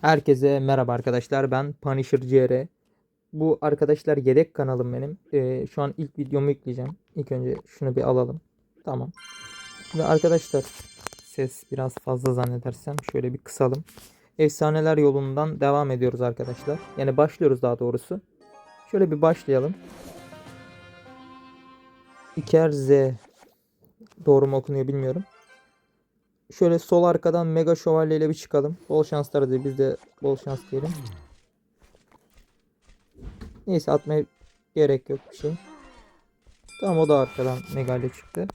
Herkese merhaba arkadaşlar. Ben Punisher CR. Bu arkadaşlar yedek kanalım benim. Ee, şu an ilk videomu yükleyeceğim. İlk önce şunu bir alalım. Tamam. Ve arkadaşlar ses biraz fazla zannedersem şöyle bir kısalım. Efsaneler yolundan devam ediyoruz arkadaşlar. Yani başlıyoruz daha doğrusu. Şöyle bir başlayalım. İker Z. Doğru mu okunuyor bilmiyorum. Şöyle sol arkadan Mega Şövalye ile bir çıkalım. Bol şanslar diye biz de bol şans diyelim. Neyse atmaya gerek yok bir şey. Tamam o da arkadan Mega ile çıktı.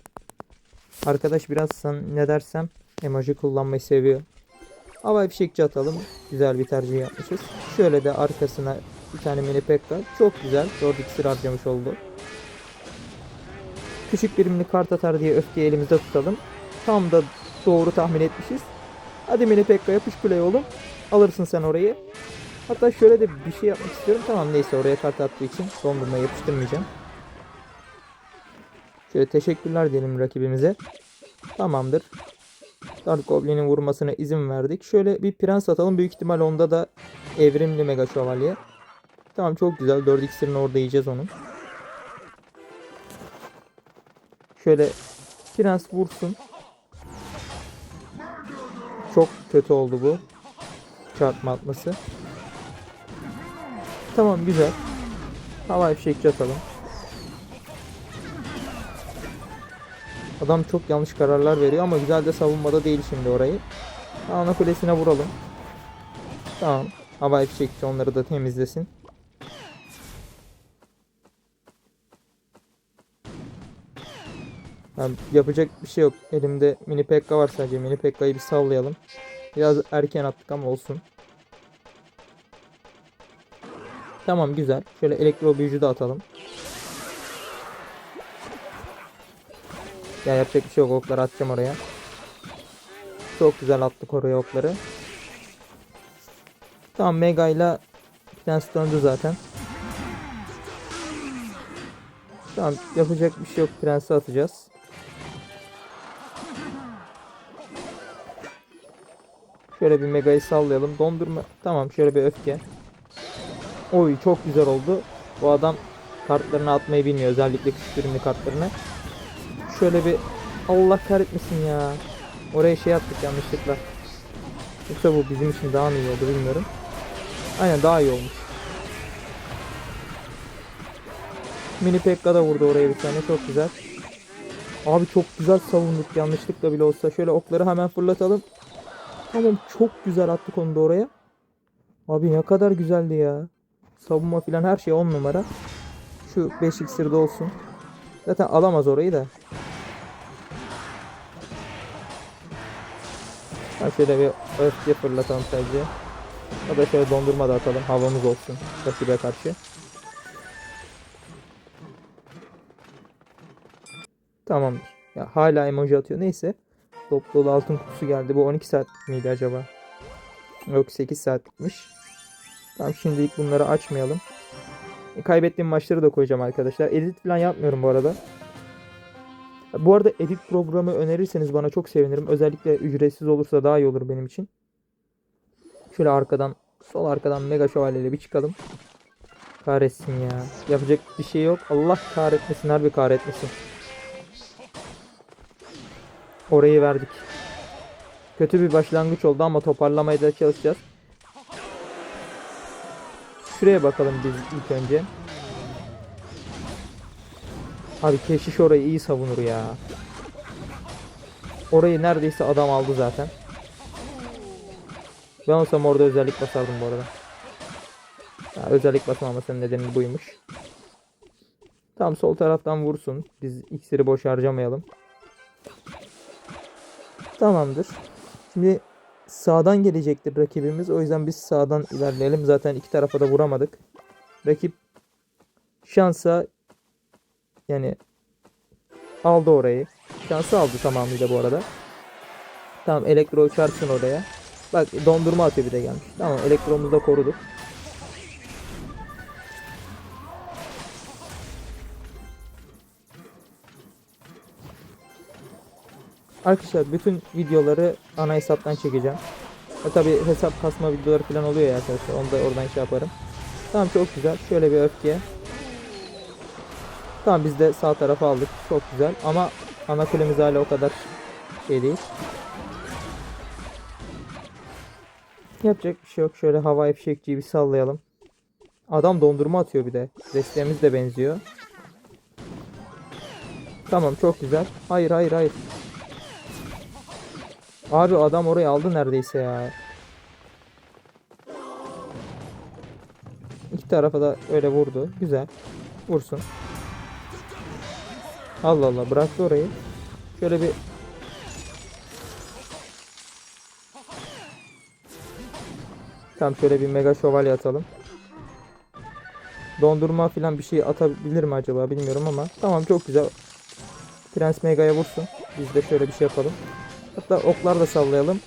Arkadaş biraz sen ne dersem emoji kullanmayı seviyor. Havai fişekçi atalım. Güzel bir tercih yapmışız. Şöyle de arkasına bir tane mini pekka. Çok güzel. 4 iksir harcamış oldu. Küçük birimli kart atar diye öfkeyi elimizde tutalım. Tam da doğru tahmin etmişiz. Hadi mini pekka yapış kuleye oğlum. Alırsın sen orayı. Hatta şöyle de bir şey yapmak istiyorum. Tamam neyse oraya kart attığı için dondurma yapıştırmayacağım. Şöyle teşekkürler diyelim rakibimize. Tamamdır. Dark Goblin'in vurmasına izin verdik. Şöyle bir prens atalım. Büyük ihtimal onda da evrimli mega şövalye. Tamam çok güzel. 4 iksirini orada yiyeceğiz onun. Şöyle prens vursun. Çok kötü oldu bu. Çarpma atması. Tamam güzel. Havai fişekçi atalım. Adam çok yanlış kararlar veriyor ama güzel de savunmada değil şimdi orayı. Ana kulesine vuralım. Tamam. Havai fişekçi onları da temizlesin. Yani yapacak bir şey yok. Elimde mini pekka var sadece. Mini pekkayı bir sallayalım. Biraz erken attık ama olsun. Tamam güzel. Şöyle elektro büyücü de atalım. Ya yapacak bir şey yok. Okları atacağım oraya. Çok güzel attık oraya okları. Tamam Mega ile Prens döndü zaten. Tamam yapacak bir şey yok. Prensi atacağız. Şöyle bir Mega'yı sallayalım. Dondurma. Tamam şöyle bir öfke. Oy çok güzel oldu. Bu adam kartlarını atmayı bilmiyor. Özellikle küçük kartlarını. Şöyle bir Allah kahretmesin ya. Oraya şey attık yanlışlıkla. Yoksa bu bizim için daha mı iyi oldu bilmiyorum. Aynen daha iyi olmuş. Mini Pekka da vurdu oraya bir tane çok güzel. Abi çok güzel savunduk yanlışlıkla bile olsa. Şöyle okları hemen fırlatalım. Tamam çok güzel attık onu da oraya. Abi ne kadar güzeldi ya. Savunma filan her şey 10 numara. Şu 5 iksirde olsun. Zaten alamaz orayı da. Ha şöyle bir öfke fırlatalım sadece. O da şöyle dondurma da atalım. Havamız olsun rakibe karşı. Tamamdır. Ya hala emoji atıyor. Neyse. Top dolu altın kutusu geldi. Bu 12 saat miydi acaba? Yok 8 saatmiş. Tamam şimdilik bunları açmayalım. E, kaybettiğim maçları da koyacağım arkadaşlar. Edit falan yapmıyorum bu arada. Bu arada edit programı önerirseniz bana çok sevinirim. Özellikle ücretsiz olursa daha iyi olur benim için. Şöyle arkadan, sol arkadan mega şövalyeyle bir çıkalım. Kahretsin ya. Yapacak bir şey yok. Allah kahretmesin, harbi kahretmesin. Orayı verdik. Kötü bir başlangıç oldu ama toparlamaya da çalışacağız. Şuraya bakalım biz ilk önce. Abi keşiş orayı iyi savunur ya. Orayı neredeyse adam aldı zaten. Ben olsam orada özellik basardım bu arada. Ya, özellik basmamasının nedeni buymuş. Tam sol taraftan vursun. Biz iksiri boş harcamayalım. Tamamdır. Şimdi sağdan gelecektir rakibimiz. O yüzden biz sağdan ilerleyelim. Zaten iki tarafa da vuramadık. Rakip şansa yani aldı orayı. Şansı aldı tamamıyla bu arada. Tamam elektro çarpsın oraya. Bak dondurma atıyor bir de gelmiş. Tamam elektromuzu da koruduk. Arkadaşlar bütün videoları ana hesaptan çekeceğim. E tabi hesap kasma videoları falan oluyor ya arkadaşlar. Onu da oradan şey yaparım. Tamam çok güzel. Şöyle bir öfke. Tamam biz de sağ tarafa aldık. Çok güzel. Ama ana kulemiz hala o kadar şey değil. Yapacak bir şey yok. Şöyle havai fişekçiyi bir sallayalım. Adam dondurma atıyor bir de. Desteğimiz de benziyor. Tamam çok güzel. Hayır hayır hayır. Abi adam orayı aldı neredeyse ya. İki tarafa da öyle vurdu. Güzel. Vursun. Allah Allah bıraktı orayı. Şöyle bir Tamam şöyle bir mega şövalye atalım. Dondurma falan bir şey atabilir mi acaba bilmiyorum ama. Tamam çok güzel. Prens Mega'ya vursun. Biz de şöyle bir şey yapalım. Hatta oklar da sallayalım.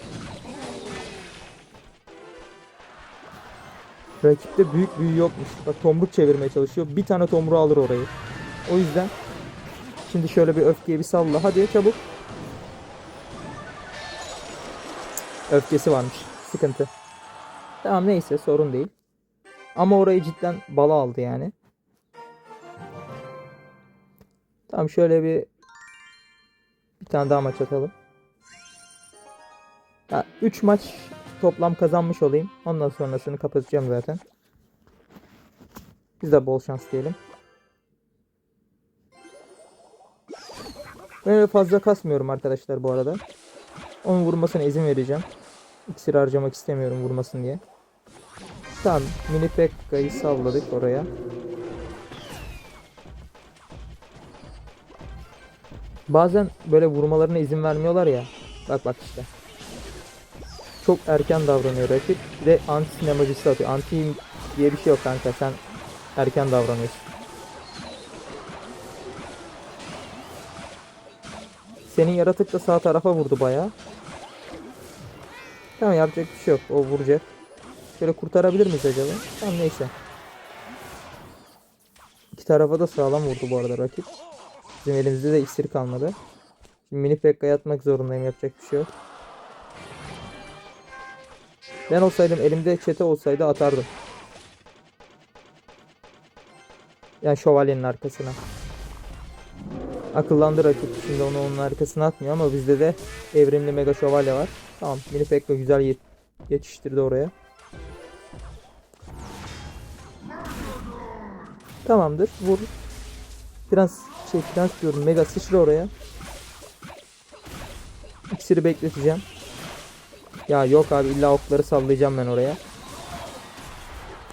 Rakipte büyük büyü yokmuş. Bak tomruk çevirmeye çalışıyor. Bir tane tomruğu alır orayı. O yüzden şimdi şöyle bir öfkeye bir salla. Hadi çabuk. Öfkesi varmış. Sıkıntı. Tamam neyse sorun değil. Ama orayı cidden bala aldı yani. Tamam şöyle bir bir tane daha maç atalım. 3 maç toplam kazanmış olayım. Ondan sonrasını kapatacağım zaten. Biz de bol şans diyelim. Öyle fazla kasmıyorum arkadaşlar bu arada. Onun vurmasına izin vereceğim. İksir harcamak istemiyorum vurmasın diye. Tamam mini Pekka'yı salladık oraya. Bazen böyle vurmalarına izin vermiyorlar ya. Bak bak işte. Çok erken davranıyor rakip. Bir de anti sinemacısı atıyor. Anti diye bir şey yok kanka. Sen erken davranıyorsun. Senin yaratık da sağ tarafa vurdu bayağı. Tamam yapacak bir şey yok. O vuracak. Şöyle kurtarabilir miyiz acaba? Tamam neyse. İki tarafa da sağlam vurdu bu arada rakip. Bizim elimizde de iksir kalmadı. Şimdi mini pekka yatmak zorundayım. Yapacak bir şey yok. Ben olsaydım elimde çete olsaydı atardım. Yani şövalyenin arkasına. Akıllandı rakip. Şimdi onu onun arkasına atmıyor ama bizde de evrimli mega şövalye var. Tamam. Mini Pekka güzel yet yetiştirdi oraya. Tamamdır. Vur. Prens şey prens diyorum. Mega sıçra oraya. İksiri bekleteceğim. Ya yok abi illa okları sallayacağım ben oraya.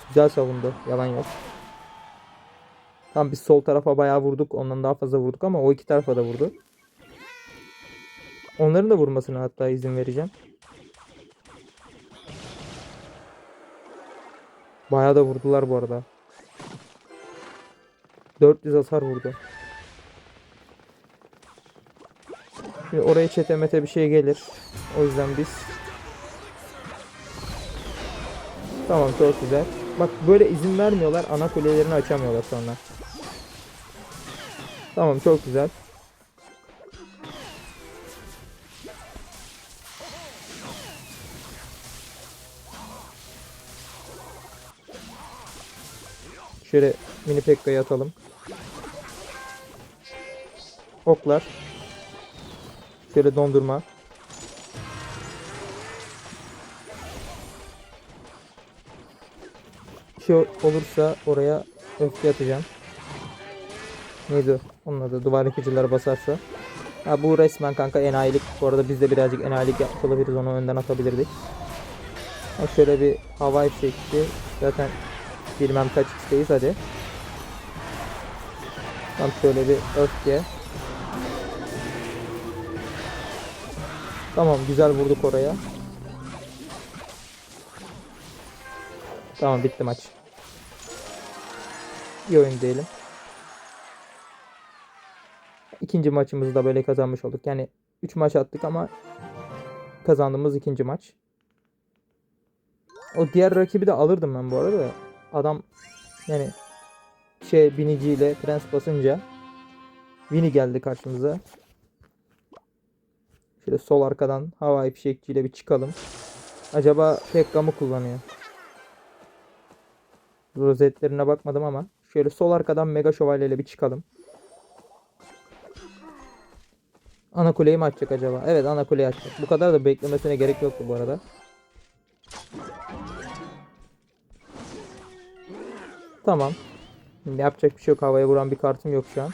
Güzel savundu. Yalan yok. Tam biz sol tarafa bayağı vurduk. Ondan daha fazla vurduk ama o iki tarafa da vurdu. Onların da vurmasına hatta izin vereceğim. Bayağı da vurdular bu arada. 400 hasar vurdu. Şimdi oraya çetemete bir şey gelir. O yüzden biz Tamam çok güzel. Bak böyle izin vermiyorlar. Ana kulelerini açamıyorlar sonra. Tamam çok güzel. Şöyle mini pekka'yı atalım. Oklar. Şöyle dondurma. Şey olursa oraya öfke atacağım. Neydi? Onun adı duvar yıkıcılar basarsa. Ha bu resmen kanka enayilik. Bu arada biz de birazcık enayilik yapmış olabiliriz. Onu önden atabilirdik. Ha şöyle bir havai çekti. Zaten bilmem kaç x'teyiz hadi. Tam şöyle bir öfke. Tamam güzel vurduk oraya. Tamam bitti maç. İyi oyun diyelim. İkinci maçımızı da böyle kazanmış olduk. Yani 3 maç attık ama kazandığımız ikinci maç. O diğer rakibi de alırdım ben bu arada da. Adam yani şey biniciyle prens basınca Vini geldi karşımıza. Şöyle sol arkadan havai fişekçiyle bir çıkalım. Acaba Pekka mı kullanıyor? Rozetlerine bakmadım ama. Şöyle sol arkadan Mega Şövalye ile bir çıkalım. Ana kuleyi mi açacak acaba? Evet ana kuleyi açacak. Bu kadar da beklemesine gerek yoktu bu arada. Tamam. Yapacak bir şey yok. Havaya vuran bir kartım yok şu an.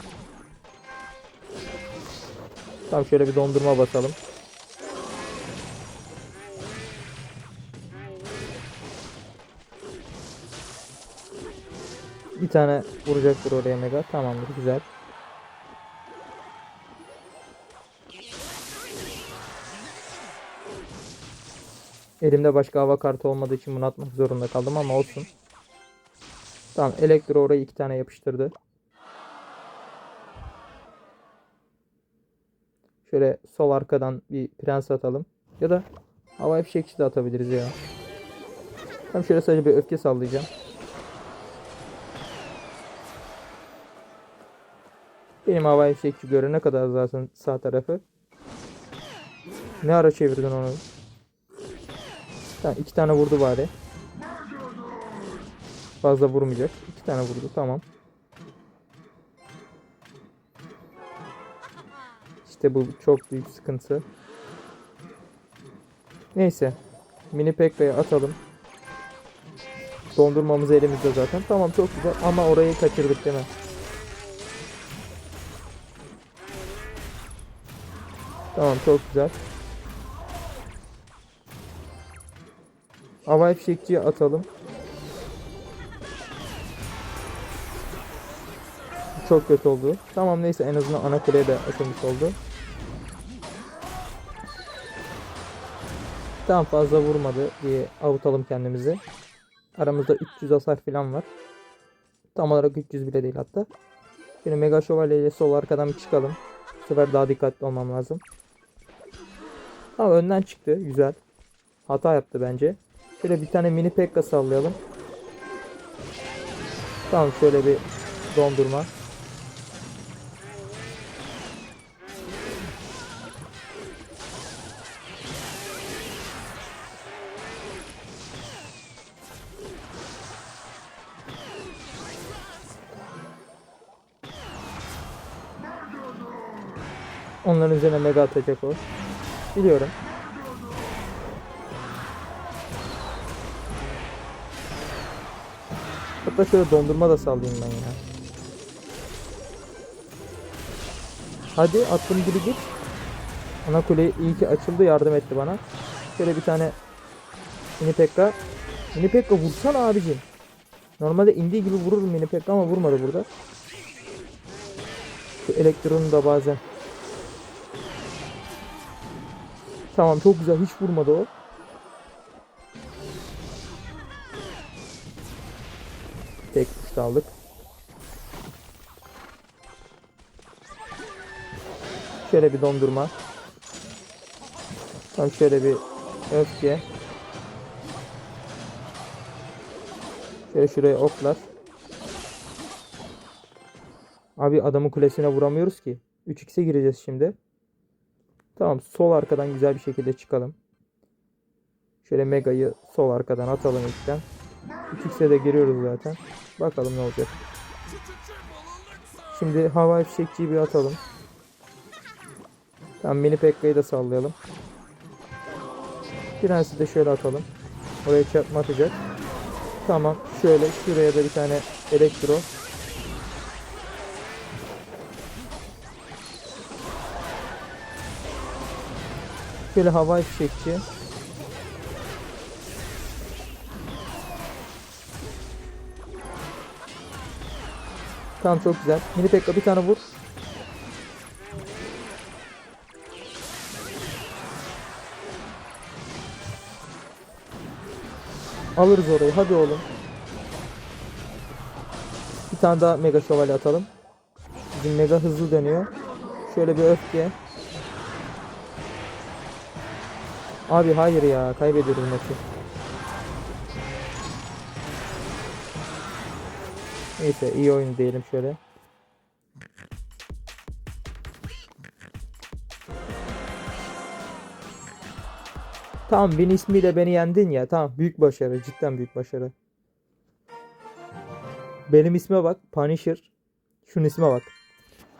Tamam şöyle bir dondurma basalım. Bir tane vuracaktır oraya mega. Tamamdır güzel. Elimde başka hava kartı olmadığı için bunu atmak zorunda kaldım ama olsun. Tamam elektro orayı iki tane yapıştırdı. Şöyle sol arkadan bir prens atalım. Ya da hava fişekçi de atabiliriz ya. Tam şöyle sadece bir öfke sallayacağım. Benim hava fişekçi görene kadar zaten sağ tarafı. Ne ara çevirdin onu? Tamam iki tane vurdu bari. Fazla vurmayacak. İki tane vurdu tamam. İşte bu çok büyük sıkıntı. Neyse. Mini Pekka'ya atalım. Dondurmamız elimizde zaten. Tamam çok güzel ama orayı kaçırdık değil mi? Tamam çok güzel. Havai fişekçiye atalım. Çok kötü oldu. Tamam neyse en azından ana kuleye de atılmış oldu. Tamam fazla vurmadı diye avutalım kendimizi. Aramızda 300 hasar falan var. Tam olarak 300 bile değil hatta. Şimdi Mega Şövalye ile sol arkadan bir çıkalım. Bu sefer daha dikkatli olmam lazım. Tamam önden çıktı. Güzel. Hata yaptı bence. Şöyle bir tane mini pekka sallayalım. Tamam şöyle bir dondurma. Onların üzerine mega atacak o. Biliyorum. Hatta şöyle dondurma da sallayayım ben ya. Hadi attım gibi git. Ana kule iyi ki açıldı yardım etti bana. Şöyle bir tane mini pekka. Mini pekka vursana abicim. Normalde indiği gibi vurur mini pekka ama vurmadı burada. Şu elektronu da bazen. Tamam çok güzel hiç vurmadı o. Tek kuş da aldık. Şöyle bir dondurma. Tam şöyle bir öfke. Şöyle şuraya oklar. Abi adamın kulesine vuramıyoruz ki. 3x'e gireceğiz şimdi. Tamam sol arkadan güzel bir şekilde çıkalım. Şöyle Mega'yı sol arkadan atalım ilkten. 3x'e de giriyoruz zaten. Bakalım ne olacak. Şimdi hava fişekçiyi bir atalım. Tamam mini Pekka'yı da sallayalım. Prensi de şöyle atalım. Oraya çarpma atacak. Tamam şöyle şuraya da bir tane elektro. Şöyle havai fişekçi. Tamam çok güzel. Mini Pekka bir tane vur. Alırız orayı. Hadi oğlum. Bir tane daha Mega Şövalye atalım. Bizim Mega hızlı dönüyor. Şöyle bir öfke. Abi hayır ya. Kaybediyoruz maçı. Neyse iyi oyun diyelim şöyle. Tamam bin ismiyle beni yendin ya. Tamam büyük başarı. Cidden büyük başarı. Benim isme bak. Punisher. Şunun isme bak.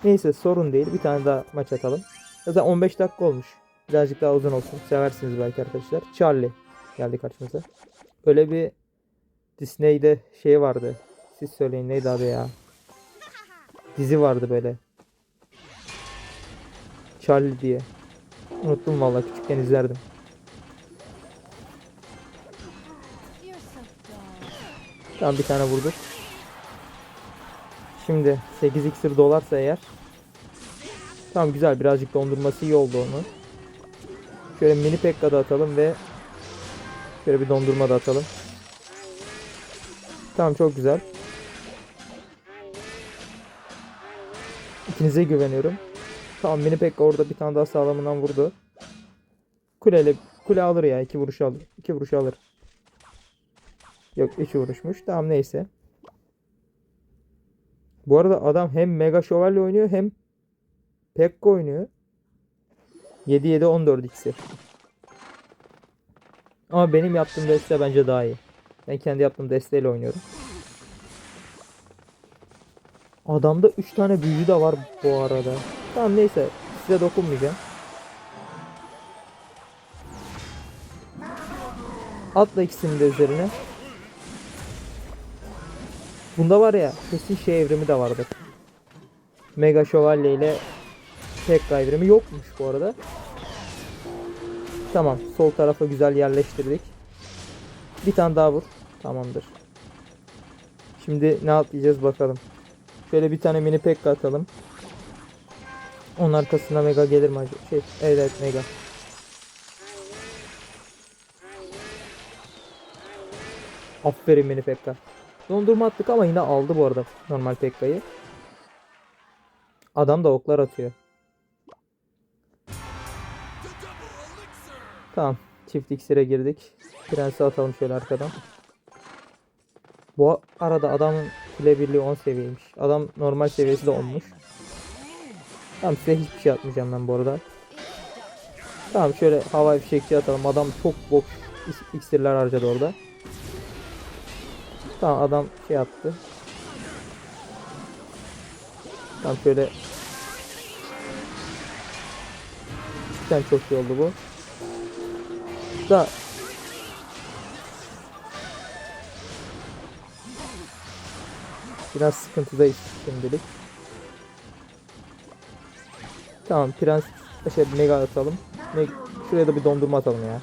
Neyse sorun değil. Bir tane daha maç atalım. Zaten 15 dakika olmuş. Birazcık daha uzun olsun. Seversiniz belki arkadaşlar. Charlie geldi karşımıza. Öyle bir Disney'de şey vardı. Siz söyleyin neydi adı ya? Dizi vardı böyle. Charlie diye. Unuttum vallahi küçükken izlerdim. Tamam bir tane vurduk. Şimdi 8 iksir dolarsa eğer. Tamam güzel birazcık dondurması iyi oldu onu. Şöyle mini pekka da atalım ve şöyle bir dondurma da atalım. Tamam çok güzel. İkinize güveniyorum. Tamam mini pekka orada bir tane daha sağlamından vurdu. Kuleyle kule alır ya iki vuruş alır. iki vuruş alır. Yok 3 vuruşmuş. Tamam neyse. Bu arada adam hem Mega Şövalye oynuyor hem Pekka oynuyor. 7-7-14 ikisi. Ama benim yaptığım deste bence daha iyi. Ben kendi yaptığım desteyle oynuyorum. Adamda 3 tane büyücü de var bu arada. Tamam neyse size dokunmayacağım. Atla ikisini de üzerine. Bunda var ya kesin şey evrimi de vardır. Mega Şövalye ile Pekka evrimi yokmuş bu arada. Tamam sol tarafa güzel yerleştirdik. Bir tane daha vur. Tamamdır. Şimdi ne atlayacağız bakalım. Şöyle bir tane mini Pekka atalım. Onun arkasına Mega gelir mi acaba? Şey, evet Mega. Aferin mini Pekka. Dondurma attık ama yine aldı bu arada normal Pekka'yı. Adam da oklar atıyor. Tamam. Çift iksire girdik. Prensi atalım şöyle arkadan. Bu arada adamın kule birliği 10 seviyeymiş. Adam normal seviyesi de 10'muş. Tamam size hiçbir şey atmayacağım ben bu arada. Tamam şöyle havai fişekçi atalım. Adam çok is- iksirler harcadı orada. Tamam adam şey yaptı. Tamam şöyle Cidden çok iyi oldu bu. Da Biraz sıkıntıdayız şimdilik. Tamam prens şey mega atalım. Meg Şuraya da bir dondurma atalım ya.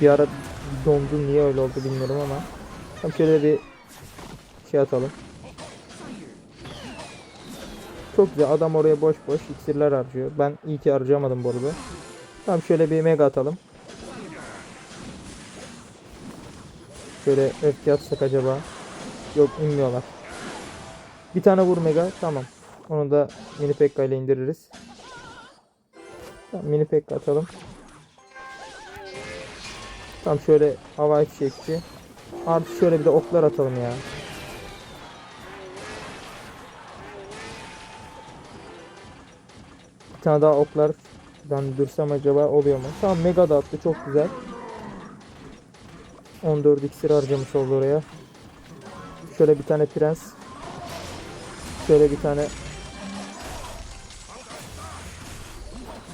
Bir ara dondu niye öyle oldu bilmiyorum ama. Tam şöyle bir şey atalım. Çok güzel adam oraya boş boş iksirler harcıyor. Ben iyi ki harcamadım bu arada. Tamam şöyle bir mega atalım. Şöyle öfke atsak acaba. Yok inmiyorlar. Bir tane vur mega tamam. Onu da mini pekka ile indiririz. Tamam mini pekka atalım. Tamam şöyle havai fişekçi. Artık şöyle bir de oklar atalım ya. Bir tane daha oklar ben dursam acaba oluyor mu? Tamam mega da attı çok güzel. 14 iksir harcamış oldu oraya. Şöyle bir tane prens. Şöyle bir tane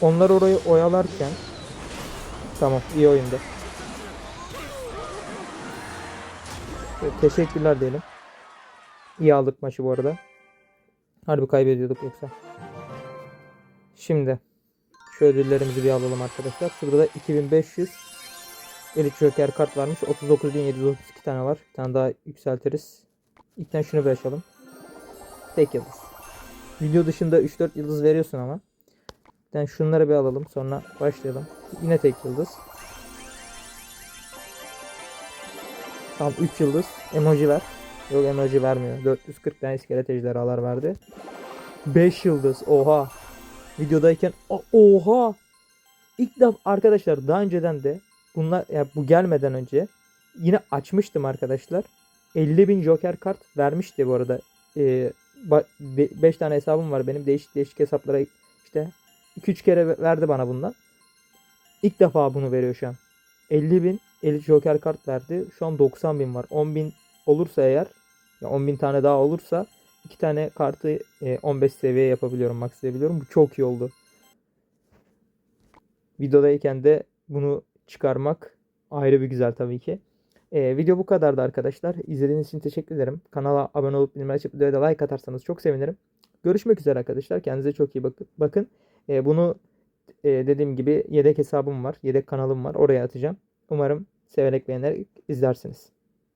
Onlar orayı oyalarken Tamam iyi oyunda. Teşekkürler diyelim. İyi aldık maçı bu arada. Harbi kaybediyorduk yoksa. Şimdi şu ödüllerimizi bir alalım arkadaşlar. Şurada da 2500 Elite Joker kart varmış. 39.732 tane var. Bir tane daha yükseltiriz. İlkten şunu bir. Tek yıldız. Video dışında 3-4 yıldız veriyorsun ama. Ben şunları bir alalım. Sonra başlayalım. Yine tek yıldız. Tamam 3 yıldız. Emoji ver. Yok emoji vermiyor. 440 tane iskelet ejderhalar verdi. 5 yıldız. Oha. Videodayken oha. İlk defa arkadaşlar daha önceden de bunlar ya bu gelmeden önce yine açmıştım arkadaşlar. 50.000 Joker kart vermişti bu arada. 5 tane hesabım var benim. Değişik değişik hesaplara işte 2-3 kere ve- verdi bana bundan. İlk defa bunu veriyor şu an. 50.000 50 Joker kart verdi. Şu an 90.000 var. 10.000 olursa eğer ya 10.000 tane daha olursa iki tane kartı e, 15 seviye yapabiliyorum, maxlayabiliyorum. Bu çok iyi oldu. Videodayken de bunu çıkarmak ayrı bir güzel tabii ki. E, video bu kadardı arkadaşlar. İzlediğiniz için teşekkür ederim. Kanala abone olup bildirimleri açıp videoya like atarsanız çok sevinirim. Görüşmek üzere arkadaşlar. Kendinize çok iyi bakın. Bakın e, bunu e, dediğim gibi yedek hesabım var. Yedek kanalım var. Oraya atacağım. Umarım severek beğenerek izlersiniz.